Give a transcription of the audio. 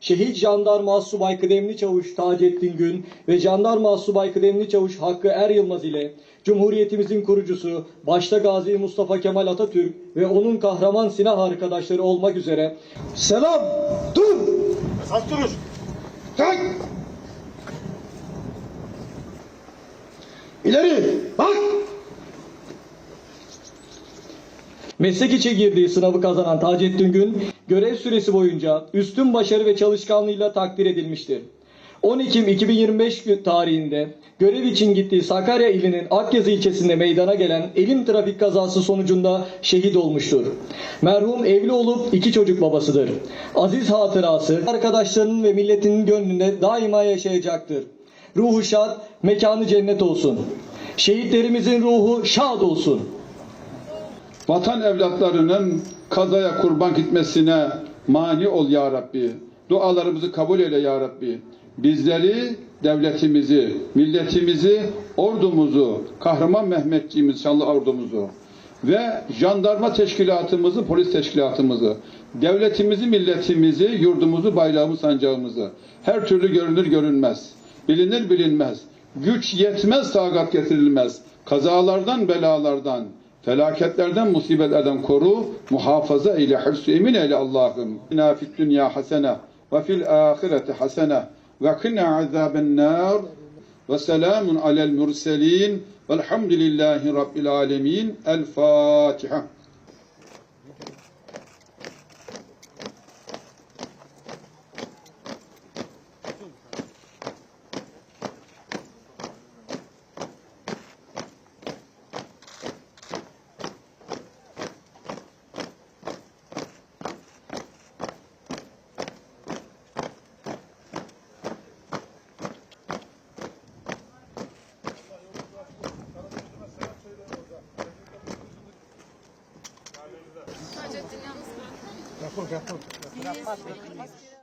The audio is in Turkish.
Şehit Jandarma Subay Kıdemli Çavuş Taceddin Gün ve Jandarma Subay Kıdemli Çavuş Hakkı Er Yılmaz ile Cumhuriyetimizin kurucusu başta Gazi Mustafa Kemal Atatürk ve onun kahraman silah arkadaşları olmak üzere Selam! Dur! Esas duruş! Kalk! İleri! Bak! Meslek içi girdiği sınavı kazanan Taceddin Gün, görev süresi boyunca üstün başarı ve çalışkanlığıyla takdir edilmiştir. 10 Ekim 2025 gün- tarihinde görev için gittiği Sakarya ilinin Akyazı ilçesinde meydana gelen elim trafik kazası sonucunda şehit olmuştur. Merhum evli olup iki çocuk babasıdır. Aziz hatırası arkadaşlarının ve milletinin gönlünde daima yaşayacaktır. Ruhu şad, mekanı cennet olsun. Şehitlerimizin ruhu şad olsun. Vatan evlatlarının kazaya kurban gitmesine mani ol ya Rabbi. Dualarımızı kabul eyle ya Rabbi. Bizleri, devletimizi, milletimizi, ordumuzu, kahraman Mehmetçiğimiz, şanlı ordumuzu ve jandarma teşkilatımızı, polis teşkilatımızı, devletimizi, milletimizi, yurdumuzu, bayrağımızı, sancağımızı her türlü görünür görünmez, bilinir bilinmez, güç yetmez, takat getirilmez, kazalardan, belalardan, felaketlerden, musibetlerden koru, muhafaza eyle, hıfzü emin eyle Allah'ım. İnna fid dünya hasene ve fil ahireti hasene ve kina azaben nar ve selamun alel murselin velhamdülillahi rabbil alemin. El Fatiha. Sadece yalnız bırakın. Yapın yapın.